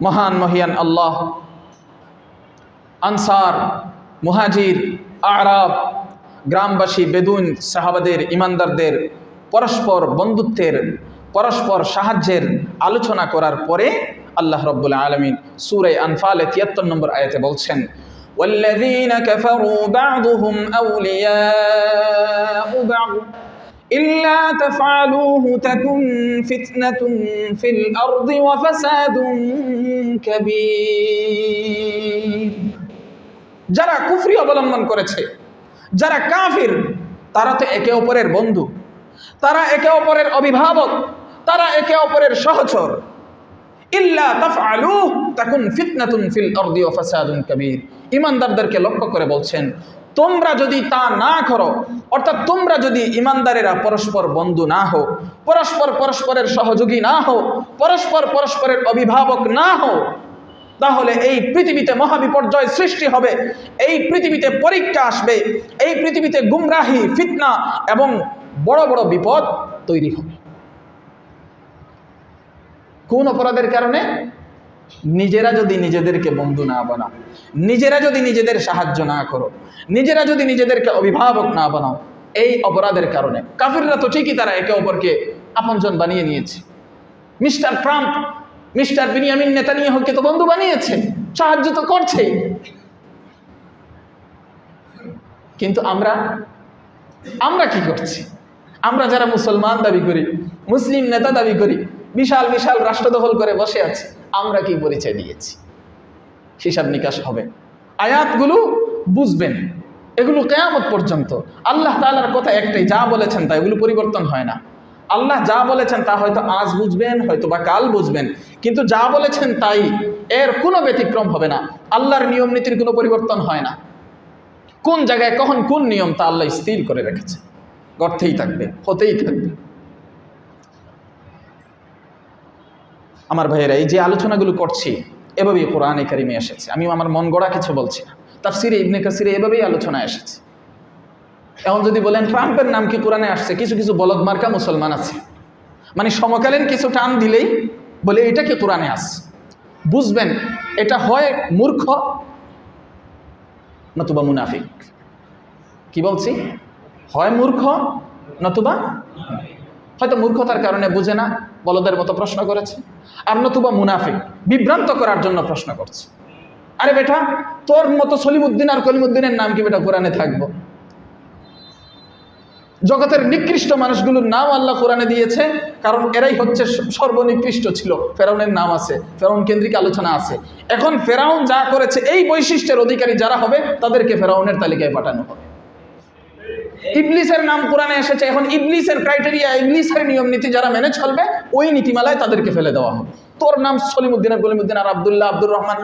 মহান মহিয়ান আল্লাহ আনসার মুহাজির আরব গ্রামবাসী বেদুইন সাহাবাদের ইমানদারদের পরস্পর বন্ধুত্বের পরস্পর সাহায্যের আলোচনা করার পরে আল্লাহ রব্বুল আলমিন সুরে আনফালে তিয়াত্তর নম্বর আয়াতে বলছেন والذين كفروا بعضهم أولياء بعض إلا تفعلوه تكن فتنة في الأرض وفساد كبير যারা কুফরি অবলম্বন করেছে যারা কাফির তারা তো একে অপরের বন্ধু তারা একে অপরের অভিভাবক তারা একে অপরের সহচর ইল্লা তাফআলু তাকুন ফিতনাতুন ফিল আরদি ওয়া ফাসাদুন কাবীর ইমানদারদেরকে লক্ষ্য করে বলছেন তোমরা যদি তা না করো, অর্থাৎ তোমরা যদি ইমানদারেরা পরস্পর বন্ধু না হও, পরস্পর পরস্পরের সহযোগী না হও, পরস্পর পরস্পরের অভিভাবক না হও, তাহলে এই পৃথিবীতে মহাবিপর্যয় সৃষ্টি হবে, এই পৃথিবীতে পরীক্ষা আসবে, এই পৃথিবীতে গুমরাহি, ফিতনা এবং বড় বড় বিপদ তৈরি হবে। কোন অপরাধের কারণে? নিজেরা যদি নিজেদেরকে বন্ধু না বানাও, নিজেরা যদি নিজেদের সাহায্য না করো, নিজেরা যদি নিজেদেরকে অভিভাবক না বানাও, এই অপরাধের কারণে। কাফিররা তো ঠিকই তারা একে অপরকে আপনজন বানিয়ে নিয়েছে। মিস্টার ট্রাম্প, মিস্টার বিনিয়ামিন নেতানিয়াহুকে তো বন্ধু বানিয়েছে, সাহায্য তো করছেই। কিন্তু আমরা আমরা কি করছি? আমরা যারা মুসলমান দাবি করি, মুসলিম নেতা দাবি করি বিশাল বিশাল রাষ্ট্র দখল করে বসে আছে। আমরা কি পরিচয় দিয়েছি? হিসাব নিকাশ হবে। আয়াতগুলো বুঝবেন। এগুলো কেয়ামত পর্যন্ত। আল্লাহ তালার কথা একটাই, যা বলেছেন তা, এগুলো পরিবর্তন হয় না। আল্লাহ যা বলেছেন তা হয়তো আজ বুঝবেন, হয়তো বা কাল বুঝবেন। কিন্তু যা বলেছেন তাই, এর কোনো ব্যতিক্রম হবে না। আল্লাহর নিয়ম নীতির কোনো পরিবর্তন হয় না। কোন জায়গায় কখন কোন নিয়ম তা আল্লাহ স্থির করে রেখেছে। গর্থেই থাকবে, হতেই থাকবে। আমার ভাইয়েরা, এই যে আলোচনাগুলো করছি, এভাবেই কোরআনে কারিমে এসেছে। আমি আমার মন গড়া কিছু বলছি না। তাফসিরে ইবনে কাসিরে এভাবেই আলোচনা এসেছে। এখন যদি বলেন, ট্রাম্পের নাম কি কোরআনে আসছে? কিছু কিছু বলদ মার্কা মুসলমান আছে। মানে সমকালীন কিছু টান দিলেই বলে, এটা কি কোরআনে আসছে? বুঝবেন, এটা হয় মূর্খ নতুবা মুনাফিক। কি বলছি? হয় মূর্খ নতুবা হয়তো মূর্খতার কারণে বুঝে না, বলদের মতো প্রশ্ন করেছে। আর নতুবা মুনাফিক, বিভ্রান্ত করার জন্য প্রশ্ন করছে। আরে বেটা, তোর মতো সলিমুদ্দিন আর কলিমুদ্দিনের নাম কি বেটা কোরআনে থাকব? জগতের নিকৃষ্ট মানুষগুলোর নাম আল্লাহ কোরআনে দিয়েছে, কারণ এরাই হচ্ছে সর্বনিকৃষ্ট ছিল। ফেরাউনের নাম আছে, ফেরাউন কেন্দ্রিক আলোচনা আছে। এখন ফেরাউন যা করেছে, এই বৈশিষ্ট্যের অধিকারী যারা হবে, তাদেরকে ফেরাউনের তালিকায় পাঠানো হবে। ইবলিসের নাম কোরআনে এসেছে, এখন ইবলিসের ক্রাইটেরিয়া ইবলিসের নিয়ম নীতি যারা মেনে চলবে, ওই নীতিমালায় তাদেরকে ফেলে দেওয়া হবে। তোর নাম সলিমুদ্দিন গলিমুদ্দিন আর আবদুল্লাহ, আব্দুর রহমান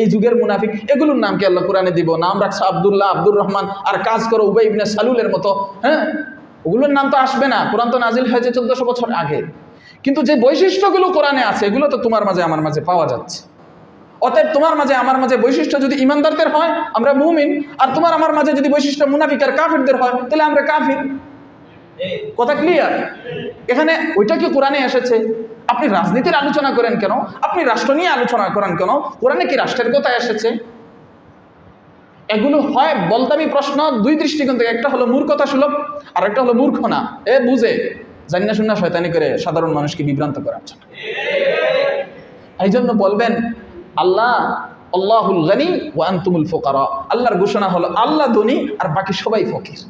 এই যুগের মুনাফিক, এগুলোর নামকে আল্লাহ কোরআনে দিব? নাম রাখছে আবদুল্লাহ, আব্দুর রহমান, আর কাজ করো উবাই ইবনে সালুলের মতো হ্যাঁ? ওগুলোর নাম তো আসবে না, কোরআন তো নাজিল হয়েছে চোদ্দশো বছর আগে। কিন্তু যে বৈশিষ্ট্যগুলো কোরআনে আছে, এগুলো তো তোমার মাঝে, আমার মাঝে পাওয়া যাচ্ছে। অতএব তোমার মাঝে, আমার মাঝে বৈশিষ্ট্য যদি ইমানদারদের হয়, আমরা মুমিন। আর তোমার, আমার মাঝে যদি বৈশিষ্ট্য মুনাফিক আর কাফিরদের হয়, তাহলে আমরা কাফির। কথা ক্লিয়ার এখানে ওইটা কি কোরআনে এসেছে? আপনি রাজনীতির আলোচনা করেন কেন? আপনি রাষ্ট্র নিয়ে আলোচনা করেন কেন? কোরআনে কি রাষ্ট্রের কথা এসেছে? এগুলো হয় বলতামি প্রশ্ন, দুই দৃষ্টিকোণ থেকে। একটা হলো মূর্খতা সুলভ আর একটা হলো মূর্খ না এ বুঝে জানি না শয়তানি করে সাধারণ মানুষকে বিভ্রান্ত করার জন্য। এই জন্য বলবেন আল্লাহ, আল্লাহুল গানি ওয়া আনতুমুল ফোকারা। আল্লাহর ঘোষণা হলো আল্লাহ ধনী আর বাকি সবাই ফকির।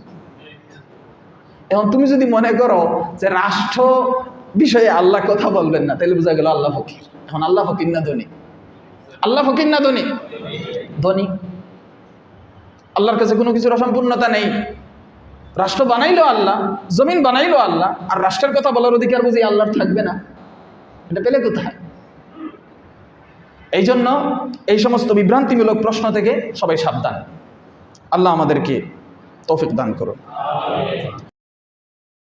এখন তুমি যদি মনে করো যে রাষ্ট্র বিষয়ে আল্লাহ কথা বলবেন না, তাহলে বোঝা গেল আল্লাহ ফকির। এখন আল্লাহ ফকির না ধনী? আল্লাহ ফকির না ধনী? ধনী। আল্লাহর কাছে কোনো কিছুর অসম্পূর্ণতা নেই। রাষ্ট্র বানাইলো আল্লাহ, জমিন বানাইলো আল্লাহ, আর রাষ্ট্রের কথা বলার অধিকার বুঝি আল্লাহর থাকবে না? এটা পেলে কোথায়? এই জন্য এই সমস্ত বিভ্রান্তিমূলক প্রশ্ন থেকে সবাই সাবধান। আল্লাহ আমাদেরকে তৌফিক দান করুন।